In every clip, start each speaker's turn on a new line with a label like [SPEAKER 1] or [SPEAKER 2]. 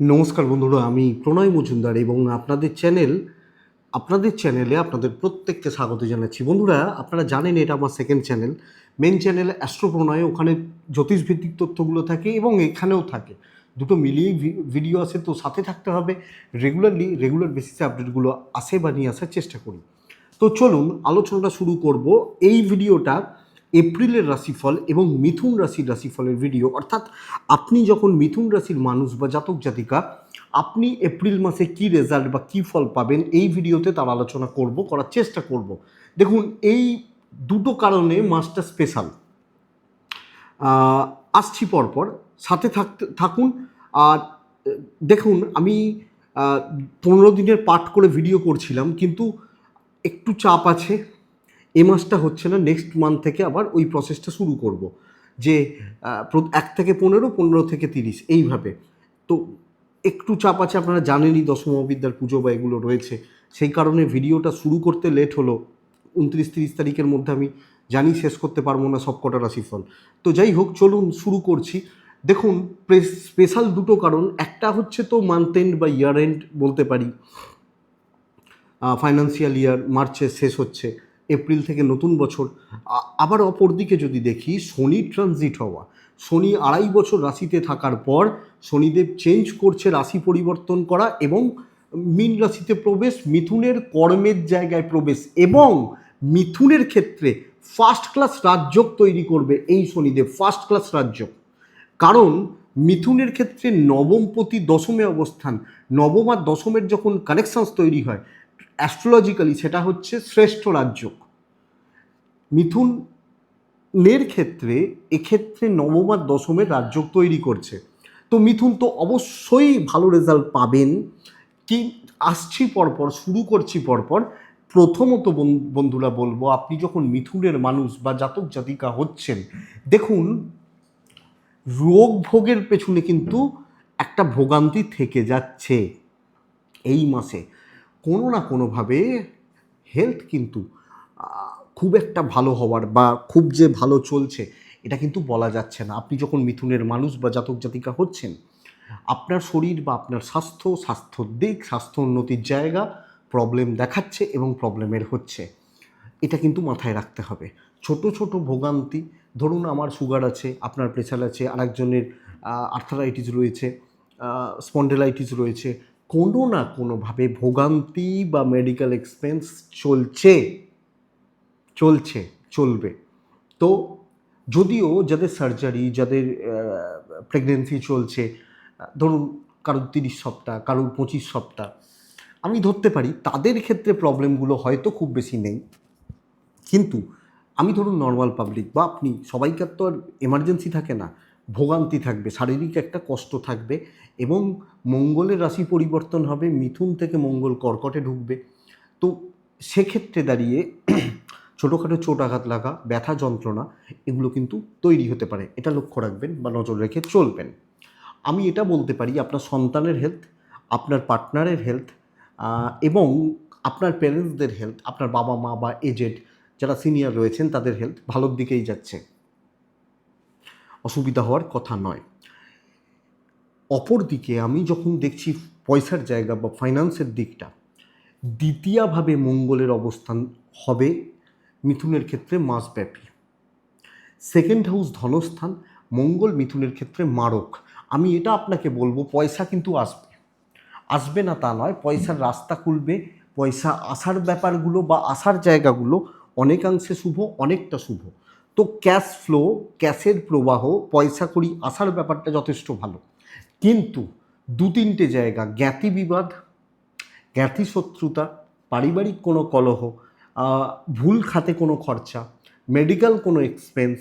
[SPEAKER 1] নমস্কার বন্ধুরা, আমি প্রণয় মজুমদার এবং আপনাদের চ্যানেল, আপনাদের চ্যানেলে আপনাদের প্রত্যেককে স্বাগত জানাচ্ছি। বন্ধুরা, আপনারা জানেন এটা আমার second channel main channel astro Pranay ওখানে জ্যোতিষভিত্তিক তথ্যগুলো থাকে এবং এখানেও থাকে। দুটো মিলিয়েই ভিডিও আসে, তো সাথে থাকতে হবে। রেগুলারলি রেগুলার বেসিসে আপডেটগুলো আসে বা নিয়ে আসার চেষ্টা করি। তো চলুন, আলোচনাটা শুরু করব। এই ভিডিওটা এপ্রিলের রাশিফল এবং মিথুন রাশির রাশিফলের ভিডিও অর্থাৎ আপনি যখন মিথুন রাশির মানুষ বা জাতক জাতিকা, আপনি এপ্রিল মাসে কি রেজাল্ট বা কি ফল পাবেন, এই ভিডিওতে তার আলোচনা করব, করার চেষ্টা করব। দেখুন, এই দুটো কারণে মাসটা স্পেশাল আসছি পরপর। সাথে থাকতে, থাকুন। আর, দেখুন, আমি পনেরো দিনের পাঠ করে ভিডিও করছিলাম, কিন্তু একটু চাপ আছে। এ মাসটা হচ্ছে না নেক্সট মান্থ থেকে আবার ওই প্রসেসটা শুরু করব। যে এক থেকে পনেরো পনেরো থেকে তিরিশ, এইভাবে। তো একটু চাপ আছে আপনারা জানেনই দশমবিদ্যার পুজো বা এগুলো রয়েছে। সেই কারণে ভিডিওটা শুরু করতে লেট হলো। উনত্রিশ, তিরিশ তারিখের মধ্যে আমি জানি শেষ করতে পারব না সব কটা রাশিফল তো যাই হোক, চলুন শুরু করছি। দেখুন স্পেশাল দুটো কারণ। একটা হচ্ছে তো মান্থ এন্ড বা ইয়ার এন্ড বলতে পারি। ফাইন্যান্সিয়াল ইয়ার মার্চে শেষ হচ্ছে। এপ্রিল থেকে নতুন বছর। আবার অপরদিকে যদি দেখি, শনি ট্রানজিট হওয়া। শনি আড়াই বছর রাশিতে থাকার পর শনিদেব চেঞ্জ করছে রাশি পরিবর্তন করা এবং মীন রাশিতে প্রবেশ, মিথুনের কর্মের জায়গায় প্রবেশ এবং মিথুনের ক্ষেত্রে ফার্স্ট ক্লাস রাজযোগ তৈরি করবে এই শনিদেব ফার্স্ট ক্লাস রাজযোগ। কারণ মিথুনের ক্ষেত্রে নবমপতি দশমে অবস্থান। নবম আর দশমের যখন কানেকশানস তৈরি হয় অ্যাস্ট্রোলজিক্যালি সেটা হচ্ছে শ্রেষ্ঠ রাজ্য। মিথুনের ক্ষেত্রে এক্ষেত্রে নবম আর দশমের রাজ্য তৈরি করছে। তো মিথুন তো অবশ্যই ভালো রেজাল্ট পাবেন। কি, আসছি পরপর, শুরু করছি পরপর। প্রথমত বন- বন্ধুরা বলব, আপনি যখন মিথুনের মানুষ বা জাতক জাতিকা হচ্ছেন, দেখুন, রোগ ভোগের পেছনে কিন্তু একটা ভোগান্তি থেকে যাচ্ছে। এই মাসে কোনো না কোনোভাবে হেলথ কিন্তু খুব একটা ভালো হওয়ার বা খুব যে ভালো চলছে, এটা কিন্তু বলা যাচ্ছে না। আপনি যখন মিথুনের মানুষ বা জাতক জাতিকা হচ্ছেন, আপনার শরীর বা আপনার স্বাস্থ্য স্বাস্থ্যর দিক, স্বাস্থ্য উন্নতির জায়গা প্রবলেম দেখাচ্ছে এবং প্রবলেমের হচ্ছে। এটা কিন্তু মাথায় রাখতে হবে। ছোট ছোট ভোগান্তি, ধরুন আমার সুগার আছে, আপনার প্রেশার আছে, আরেকজনের আর্থারাইটিস রয়েছে স্পন্ডেলাইটিস রয়েছে কোনো না কোনোভাবে ভোগান্তি বা মেডিকেল এক্সপেন্স চলছে। চলছে, চলবে। তো যদিও যাদের সার্জারি যাদের প্রেগনেন্সি চলছে, ধরুন কারোর তিরিশ সপ্তাহ, কারোর পঁচিশ সপ্তাহ, আমি ধরতে পারি তাদের ক্ষেত্রে প্রবলেমগুলো হয়তো খুব বেশি নেই। কিন্তু আমি ধরুন নর্মাল পাবলিক বা আপনি, সবাইকার তো আর এমার্জেন্সি থাকে না। ভোগান্তি থাকবে, শারীরিক একটা কষ্ট থাকবে এবং মঙ্গলের রাশি পরিবর্তন হবে, মিথুন থেকে মঙ্গল কর্কটে ঢুকবে। তো সেক্ষেত্রে দাঁড়িয়ে ছোটোখাটো চোট আঘাত লাগা, ব্যথা যন্ত্রণা এগুলো কিন্তু তৈরি হতে পারে। এটা লক্ষ্য রাখবেন বা নজর রেখে চলবেন। আমি এটা বলতে পারি, আপনার সন্তানের হেলথ আপনার পার্টনারের হেলথ এবং আপনার প্যারেন্টসদের হেলথ আপনার বাবা মা বা এজেড যারা সিনিয়র রয়েছেন তাদের হেলথ ভালোর দিকেই যাচ্ছে। অসুবিধা হওয়ার কথা নয়। অপরদিকে আমি যখন দেখছি পয়সার জায়গা বা ফাইন্যান্সের দিকটা, দ্বিতীয়ভাবে মঙ্গলের অবস্থান হবে মিথুনের ক্ষেত্রে মাসব্যাপী। সেকেন্ড হাউস ধনস্থান, মঙ্গল মিথুনের ক্ষেত্রে মারক। আমি এটা আপনাকে বলব, পয়সা কিন্তু আসবে। আসবে না তা নয়, পয়সার রাস্তা খুলবে, পয়সা আসার ব্যাপারগুলো বা আসার জায়গাগুলো অনেকাংশে শুভ, অনেকটা শুভ। তো ক্যাশ ফ্লো, ক্যাশের প্রবাহ, পয়সা করি আসার ব্যাপারটা যথেষ্ট ভালো। কিন্তু দু তিনটে জায়গা, জ্ঞাতি বিবাদ, জ্ঞাতি শত্রুতা, পারিবারিক কোনো কলহ ভুল খাতে কোনো খরচা, মেডিকেল কোনো এক্সপেন্স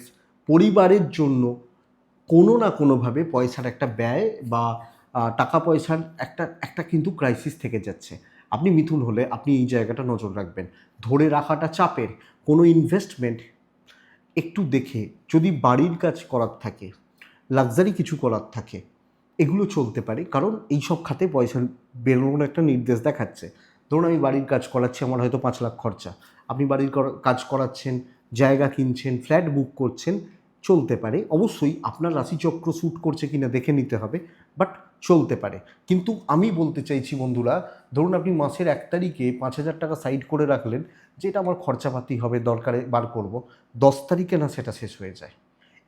[SPEAKER 1] পরিবারের জন্য কোনো না কোনোভাবে পয়সার একটা ব্যয় বা টাকা পয়সার একটা একটা কিন্তু ক্রাইসিস থেকে যাচ্ছে। আপনি মিথুন হলে আপনি এই জায়গাটা নজর রাখবেন। ধরে রাখাটা চাপের। কোনো ইনভেস্টমেন্ট একটু দেখে যদি বাড়ির কাজ করার থাকে লাক্সারি কিছু করার থাকে, এগুলো চলতে পারে। কারণ এই সব খাতে পয়সা বেরোনোর একটা নির্দেশ দেখাচ্ছে। ধরুন আমি বাড়ির কাজ করাচ্ছি, আমার হয়তো পাঁচ লাখ খরচা। আপনি বাড়ির কাজ করাচ্ছেন, জায়গা কিনছেন ফ্ল্যাট বুক করছেন, চলতে পারে। অবশ্যই আপনার রাশিচক্র শ্যুট করছে কিনা দেখে নিতে হবে। বাট চলতে পারে। কিন্তু আমি বলতে চাইছি বন্ধুরা, ধরুন আপনি মাসের এক তারিখে পাঁচ হাজার টাকা সাইড করে রাখলেন, যেটা আমার খরচাপাতি হবে, দরকারে বার করব, দশ তারিখে না সেটা শেষ হয়ে যায়।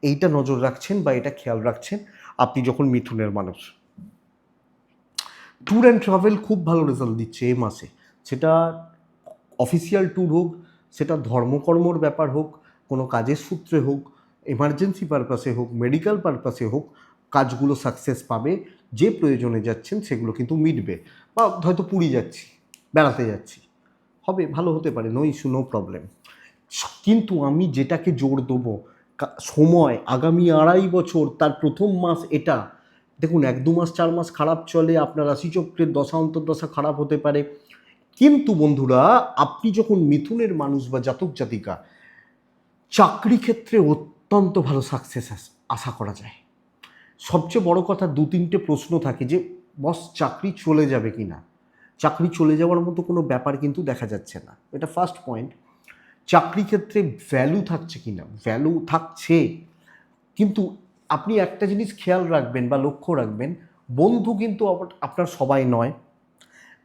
[SPEAKER 1] এইটা নজর রাখছেন বা এটা খেয়াল রাখছেন আপনি যখন মিথুনের মানুষ। ট্যুর অ্যান্ড ট্রাভেল খুব ভালো রেজাল্ট দিচ্ছে এই মাসে। সেটা অফিসিয়াল ট্যুর হোক, সেটা ধর্মকর্মর ব্যাপার হোক, কোনো কাজের সূত্রে হোক এমার্জেন্সি পারপাসে হোক মেডিকেল পারপাসে হোক, কাজগুলো সাকসেস পাবে। যে প্রয়োজনে যাচ্ছেন সেগুলো কিন্তু মিটবে বা হয়তো পুরী যাচ্ছি, বেড়াতে যাচ্ছি। হবে, ভালো হতে পারে নো ইস্যু নো প্রবলেম কিন্তু আমি যেটাকে জোর দেবো সময়, আগামী আড়াই বছর, তার প্রথম মাস এটা। দেখুন, এক দু মাস, চার মাস খারাপ চলে, আপনার রাশিচক্রের দশা, অন্তর্দশা খারাপ হতে পারে। কিন্তু বন্ধুরা, আপনি যখন মিথুনের মানুষ বা জাতক জাতিকা, চাকরি ক্ষেত্রে অত্যন্ত ভালো সাকসেস আশা করা যায়। সবচেয়ে বড় কথা দু তিনটে প্রশ্ন থাকে যে, বস, চাকরি চলে যাবে কি না চাকরি চলে যাওয়ার মতো কোনো ব্যাপার কিন্তু দেখা যাচ্ছে না। এটা ফার্স্ট পয়েন্ট চাকরি ক্ষেত্রে ভ্যালু থাকছে কি না ভ্যালু থাকছে। কিন্তু আপনি একটা জিনিস খেয়াল রাখবেন বা লক্ষ্য রাখবেন, বন্ধু কিন্তু আপনার সবাই নয়।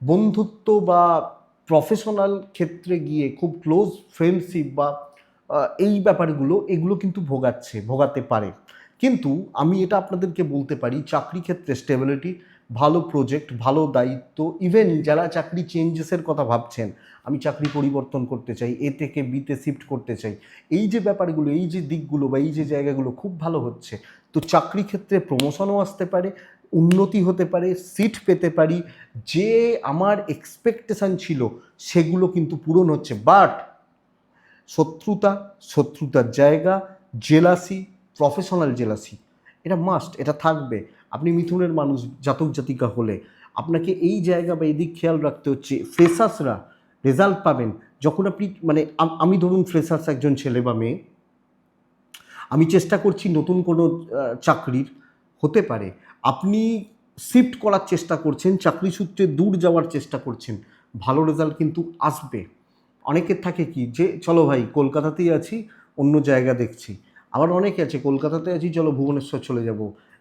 [SPEAKER 1] বন্ধুত্ব বা প্রফেশনাল ক্ষেত্রে গিয়ে খুব ক্লোজ ফ্রেন্ডশিপ বা এই ব্যাপারগুলো, এগুলো কিন্তু ভোগাচ্ছে, ভোগাতে পারে। কিন্তু আমি এটা আপনাদেরকে বলতে পারি, চাকরি ক্ষেত্রে স্টেবিলিটি ভালো প্রজেক্ট ভালো দায়িত্ব ইভেন যারা চাকরি চেঞ্জেসের কথা ভাবছেন, আমি চাকরি পরিবর্তন করতে চাই, এ থেকে বিতে শিফট করতে চাই, এই যে ব্যাপারগুলো, এই যে দিকগুলো বা এই যে জায়গাগুলো খুব ভালো হচ্ছে, তো চাকরি ক্ষেত্রে প্রমোশনও আসতে পারে, উন্নতি হতে পারে সিট পেতে পারি, যে আমার এক্সপেকটেশন ছিল সেগুলো কিন্তু পূরণ হচ্ছে বাট শত্রুতা, শত্রুতার জায়গা জেলাসি প্রফেশনাল জেলাসি। এটা মাস্ট এটা থাকবে। আপনি মিথুনের মানুষ, জাতক জাতিকা হলে আপনাকে এই জায়গা বা এদিক খেয়াল রাখতে হচ্ছে। ফ্রেশার্সরা রেজাল্ট পাবেন। যখন আপনি মানে আমি ধরুন ফ্রেশার্স একজন ছেলে বা মেয়ে। আমি চেষ্টা করছি নতুন কোনো চাকরির, হতে পারে। আপনি শিফট করার চেষ্টা করছেন, চাকরি সূত্রে দূর যাওয়ার চেষ্টা করছেন, ভালো রেজাল্ট কিন্তু আসবে। অনেকের থাকে কি যে, চলো ভাই, কলকাতাতেই আছি, অন্য জায়গা দেখছি। আবার অনেকে আছে, কলকাতাতে আছি, চলো ভুবনেশ্বর চলে যাব,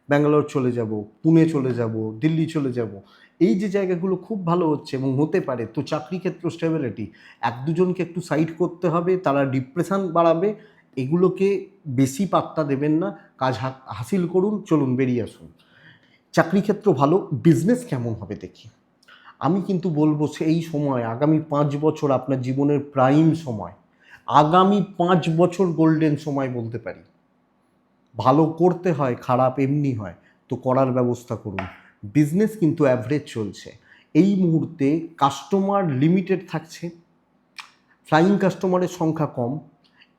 [SPEAKER 1] ব্যাঙ্গালোর চলে যাব, পুনে চলে যাব, দিল্লি চলে যাব। এই যে জায়গাগুলো খুব ভালো হচ্ছে এবং হতে পারে, তো চাকরি ক্ষেত্র স্টেবিলিটি এক দুজনকে একটু সাইড করতে হবে, তারা ডিপ্রেশন বাড়াবে, এগুলোকে বেশি পাত্তা দেবেন না, কাজ হাসিল করুন, চলুন বেরিয়ে আসুন। চাকরি ক্ষেত্র ভালো বিজনেস কেমন হবে দেখি। আমি কিন্তু বলব সেই সময়, আগামী পাঁচ বছর আপনার জীবনের প্রাইম সময়। আগামী পাঁচ বছর গোল্ডেন সময় বলতে পারি। ভালো করতে হয়, খারাপ এমনি হয়, তো করার ব্যবস্থা করুন। বিজনেস কিন্তু অ্যাভারেজ চলছে। এই মুহূর্তে কাস্টমার লিমিটেড থাকছে। ফ্লাইং কাস্টমারের সংখ্যা কম।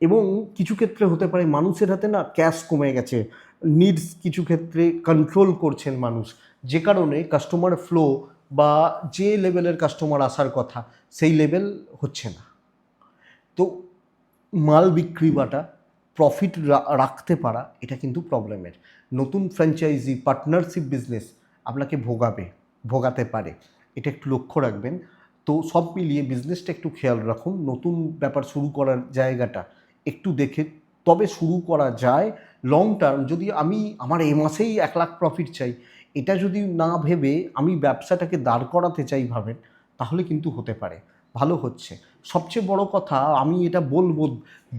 [SPEAKER 1] এবং কিছু ক্ষেত্রে হতে পারে মানুষের হাতে না ক্যাশ কমে গেছে। নিডস কিছু ক্ষেত্রে কন্ট্রোল করছেন মানুষ। যে কারণে কাস্টমার ফ্লো বা যে লেভেলের কাস্টমার আসার কথা, সেই লেভেল হচ্ছে না। তো মাল বিক্রি বাটা প্রফিট রাখতে পারা, এটা কিন্তু প্রবলেমের নতুন ফ্র্যাঞ্চাইজি পার্টনারশিপ বিজনেস আপনাকে ভোগাবে, ভোগাতে পারে। এটা একটু লক্ষ্য রাখবেন। তো সব মিলিয়ে বিজনেসটা একটু খেয়াল রাখুন। নতুন ব্যাপার শুরু করার জায়গাটা একটু দেখে, তবে শুরু করা যায় লং টার্ম যদি আমি আমার এ মাসেই এক লাখ প্রফিট চাই, এটা যদি না ভেবে আমি ব্যবসাটাকে দাঁড় করাতে চাই ভাবেন, তাহলে কিন্তু হতে পারে। ভালো হচ্ছে। সবচেয়ে বড় কথা, আমি এটা বলব,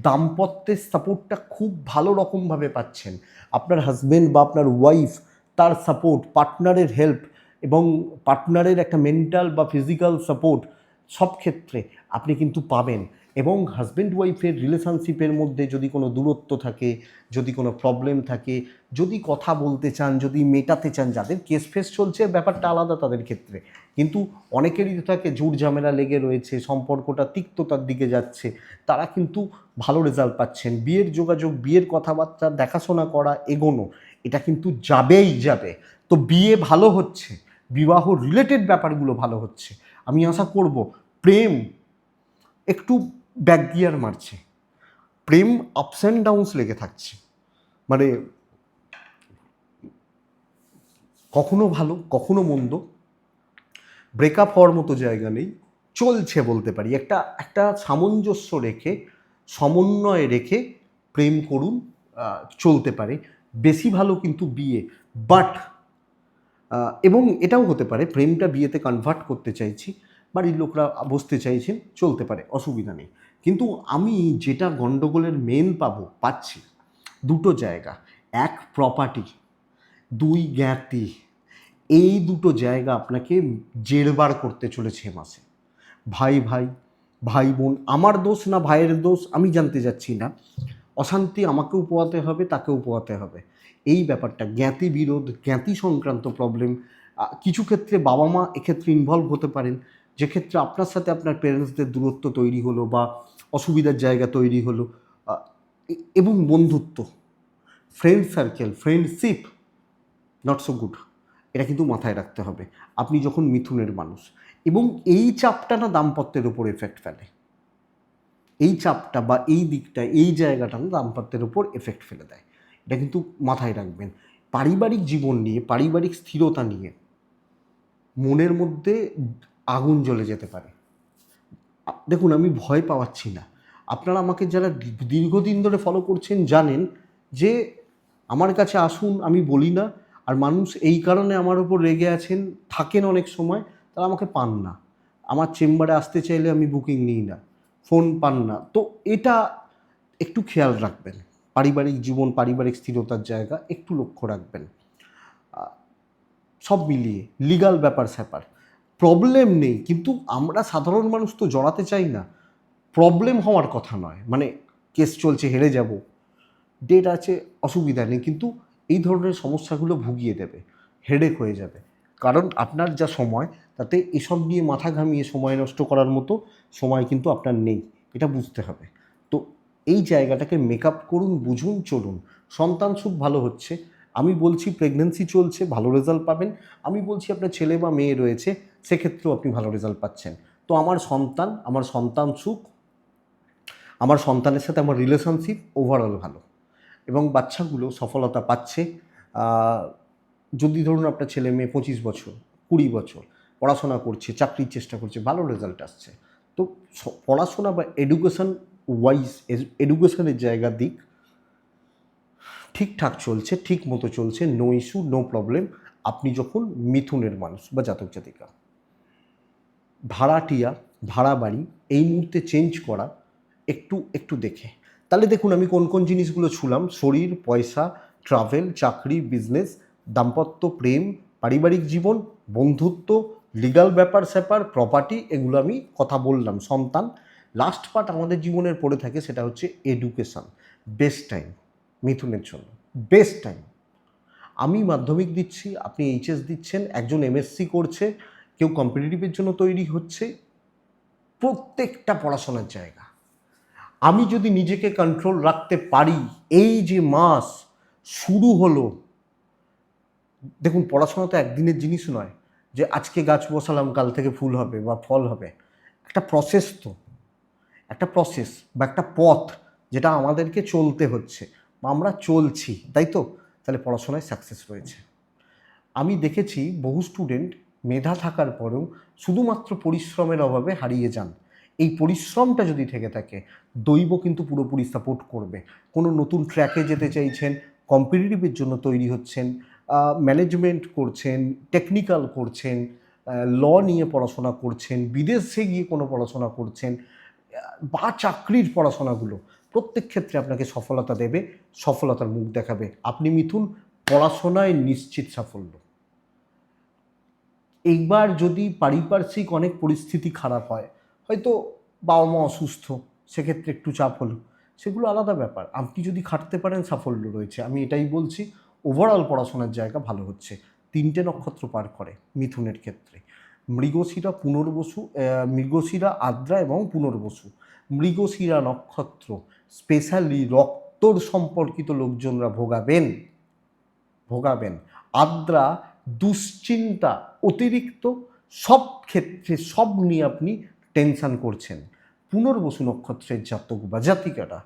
[SPEAKER 1] দাম্পত্যের সাপোর্টটা খুব ভালো রকমভাবে পাচ্ছেন। আপনার হাজব্যান্ড বা আপনার ওয়াইফ তার সাপোর্ট পার্টনারের হেল্প এবং পার্টনারের একটা মেন্টাল বা ফিজিক্যাল সাপোর্ট সব ক্ষেত্রে আপনি কিন্তু পাবেন। এবং হাজব্যান্ড ওয়াইফের রিলেশনশিপের মধ্যে যদি কোনো দূরত্ব থাকে, যদি কোনো প্রবলেম থাকে, যদি কথা বলতে চান, যদি মেটাতে চান, যাদের কেস ফেস চলছে, ব্যাপারটা আলাদা তাদের ক্ষেত্রে। কিন্তু অনেকেরই তো থাকে ঝুট ঝামেলা লেগে রয়েছে, সম্পর্কটা তিক্ততার দিকে যাচ্ছে, তারা কিন্তু ভালো রেজাল্ট পাচ্ছেন। বিয়ের যোগাযোগ, বিয়ের কথাবার্তা, দেখাশোনা করা, এগোনো, এটা কিন্তু যাবেই যাবে। তো বিয়ে ভালো হচ্ছে, বিবাহ রিলেটেড ব্যাপারগুলো ভালো হচ্ছে। আমি আশা করব, প্রেম একটু ব্যাক গিয়ার মারছে। প্রেম আপস অ্যান্ড ডাউনস লেগে থাকছে। মানে কখনো ভালো, কখনো মন্দ। ব্রেকআপ হওয়ার মতো জায়গা নেই। চলছে বলতে পারি। একটা একটা সামঞ্জস্য রেখে, সমন্বয় রেখে প্রেম করুন চলতে পারে। বেশি ভালো কিন্তু বিয়ে। বাট এবং এটাও হতে পারে, প্রেমটা বিয়েতে কনভার্ট করতে চাইছি। বাড়ির লোকরা বসতে চাইছেন, চলতে পারে। অসুবিধা নেই। কিন্তু আমি যেটা গণ্ডগোলের মেন পাবো, পাচ্ছি। দুটো জায়গা, এক প্রপার্টি দুই জ্ঞাতি। এই দুটো জায়গা আপনাকে জেরবার করতে চলেছে মাসে। ভাই ভাই ভাই, বোন, আমার দোষ না ভাইয়ের দোষ আমি জানতে যাচ্ছি না। অশান্তি আমাকেও পোয়াতে হবে তাকেও পোয়াতে হবে। এই ব্যাপারটা, জ্ঞাতি বিরোধ, জ্ঞাতি সংক্রান্ত প্রবলেম কিছু ক্ষেত্রে বাবা মা এক্ষেত্রে ইনভলভ হতে পারেন। যে ক্ষেত্রে আপনার সাথে আপনার পেরেন্টসদের দূরত্ব তৈরি হলো বা অসুবিধার জায়গা তৈরি হলো। এবং বন্ধুত্ব friend circle friendship not so good এটা কিন্তু মাথায় রাখতে হবে। আপনি যখন মিথুনের মানুষ, এবং এই চাপটা না দাম্পত্যের উপর এফেক্ট ফেলে। এই চাপটা বা এই দিকটা, এই জায়গাটা না দাম্পত্যের উপর এফেক্ট ফেলে দেয়। এটা কিন্তু মাথায় রাখবেন। পারিবারিক জীবন নিয়ে, পারিবারিক স্থিরতা নিয়ে মনের মধ্যে আগুন জ্বলে যেতে পারে। দেখুন, আমি ভয় পাওয়াচ্ছি না। আপনারা আমাকে যারা দীর্ঘদিন ধরে ফলো করছেন জানেন যে আমার কাছে আসুন, আমি বলি না। আর মানুষ এই কারণে আমার উপর রেগে আছেন, থাকেন অনেক সময়, তারা আমাকে পান না। আমার চেম্বারে আসতে চাইলে আমি বুকিং নিই না, ফোন পান না। তো এটা একটু খেয়াল রাখবেন। পারিবারিক জীবন, পারিবারিক স্থিরতার জায়গা, একটু লক্ষ্য রাখবেন। সব মিলিয়ে লিগাল ব্যাপার স্যাপার প্রবলেম নেই, কিন্তু আমরা সাধারণ মানুষ তো জড়াতে চাই না। প্রবলেম হওয়ার কথা নয় মানে কেস চলছে, হেরে যাব। ডেট আছে, অসুবিধা নেই, কিন্তু এই ধরনের সমস্যাগুলো ভুগিয়ে দেবে হেডেক হয়ে যাবে। কারণ আপনার যা সময়, তাতে এসব নিয়ে মাথা ঘামিয়ে সময় নষ্ট করার মতো সময় কিন্তু আপনার নেই, এটা বুঝতে হবে। তো এই জায়গাটাকে মেকআপ করুন, বুঝুন, চলুন। সন্তান সুখ ভালো হচ্ছে, আমি বলছি প্রেগনেন্সি চলছে, ভালো রেজাল্ট পাবেন। আমি বলছি আপনার ছেলে বা মেয়ে রয়েছে সেক্ষেত্রেও আপনি ভালো রেজাল্ট পাচ্ছেন। তো আমার সন্তান আমার সন্তান সুখ, আমার সন্তানের সাথে আমার রিলেশনশিপ ওভারঅল ভালো এবং বাচ্চাগুলো সফলতা পাচ্ছে। যদি ধরুন আপনার ছেলে মেয়ে পঁচিশ বছর, কুড়ি বছর, পড়াশোনা করছে, চাকরির চেষ্টা করছে, ভালো রেজাল্ট আসছে। তো পড়াশোনা বা এডুকেশন ওয়াইজ এডুকেশনের জায়গা দিক, ঠিকঠাক চলছে, ঠিক মতো চলছে নো ইস্যু নো প্রবলেম আপনি যখন মিথুনের মানুষ বা জাতক জাতিকা। ভাড়াটিয়া ভাড়া বাড়ি এই মুহূর্তে চেঞ্জ করা একটু একটু দেখে। তাহলে দেখুন আমি কোন কোন জিনিসগুলো ছুলাম। শরীর, পয়সা ট্রাভেল চাকরি বিজনেস দাম্পত্য, প্রেম, পারিবারিক জীবন, বন্ধুত্ব লিগাল ব্যাপার স্যাপার প্রপার্টি এগুলো আমি কথা বললাম, সন্তান। লাস্ট পার্ট আমাদের জীবনের পড়ে থাকে সেটা হচ্ছে এডুকেশন বেস্ট টাইম মিথুনের জন্য। বেস্ট টাইম আমি মাধ্যমিক দিচ্ছি, আপনি এইচএস দিচ্ছেন, একজন এমএসসি করছে কেউ কম্পিটিটিভের জন্য তৈরি হচ্ছে প্রত্যেকটা পড়াশোনার জায়গা। আমি যদি নিজেকে কন্ট্রোল রাখতে পারি, এই যে মাস শুরু হলো, দেখুন পড়াশোনা তো একদিনের জিনিস নয় যে আজকে গাছ বসালাম, কাল থেকে ফুল হবে বা ফল হবে। একটা প্রসেস তো। একটা প্রসেস বা একটা পথ যেটা আমাদেরকে চলতে হচ্ছে। বা আমরা চলছি, তাই তো? তাহলে পড়াশোনায় সাকসেস রয়েছে। আমি দেখেছি বহু স্টুডেন্ট মেধা থাকার পরেও শুধুমাত্র পরিশ্রমের অভাবে হারিয়ে যান। এই পরিশ্রমটা যদি থেকে থাকে, দৈব কিন্তু পুরোপুরি সাপোর্ট করবে। কোনো নতুন ট্র্যাকে যেতে চাইছেন কম্পিটিটিভের জন্য তৈরি হচ্ছেন ম্যানেজমেন্ট করছেন টেকনিক্যাল করছেন ল নিয়ে পড়াশোনা করছেন, বিদেশে গিয়ে কোনো পড়াশোনা করছেন বা চাকরির পড়াশোনাগুলো, প্রত্যেক ক্ষেত্রে আপনাকে সফলতা দেবে, সফলতার মুখ দেখাবে। আপনি মিথুন, পড়াশোনায় নিশ্চিত সাফল্য। এইবার যদি পারিপার্শ্বিক অনেক পরিস্থিতি খারাপ হয়, হয়তো বাবা মা অসুস্থ, সেক্ষেত্রে একটু চাপ হলো। সেগুলো আলাদা ব্যাপার। আপনি যদি খাটতে পারেন, সাফল্য রয়েছে। আমি এটাই বলছি ওভারঅল পড়াশোনার জায়গা ভালো হচ্ছে। তিনটে নক্ষত্র পার করে মিথুনের ক্ষেত্রে। মৃগশিরা, পুনর্বসু মৃগশিরা, আদ্রা এবং পুনর্বসু। মৃগশিরা নক্ষত্র স্পেশালি রক্তর সম্পর্কিত লোকজনরা ভোগাবেন। ভোগাবেন। আদ্রা দুশ্চিন্তা, অতিরিক্ত, সব ক্ষেত্রে সব নিয়ে আপনি টেনশন করছেন। পুনর্বসু নক্ষত্রের জাতক বা জাতিকারা,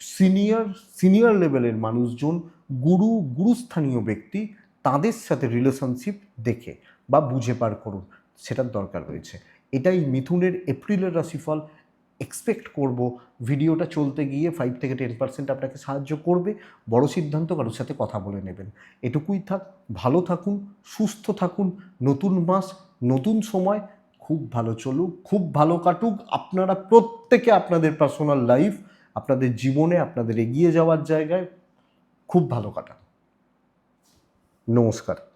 [SPEAKER 1] সিনিয়র সিনিয়র লেভেলের মানুষজন, গুরু, গুরুস্থানীয় ব্যক্তি, তাদের সাথে রিলেশনশিপ দেখে বা বুঝে পার করুন, সেটার দরকার রয়েছে। এটাই মিথুনের এপ্রিলের রাশিফল এক্সপেক্ট করব, ভিডিওটা চলতে গিয়ে ফাইভ থেকে টেন পার্সেন্ট আপনাকে সাহায্য করবে, বড় সিদ্ধান্ত কারোর সাথে কথা বলে নেবেন। এটুকুই থাক, ভালো থাকুন, সুস্থ থাকুন, নতুন মাস, নতুন সময়, খুব ভালো চলুক, খুব ভালো কাটুক, আপনারা প্রত্যেকে আপনাদের পার্সোনাল লাইফ আপনাদের জীবনে, আপনাদের এগিয়ে যাওয়ার জায়গায় খুব ভালো কাটান। নমস্কার।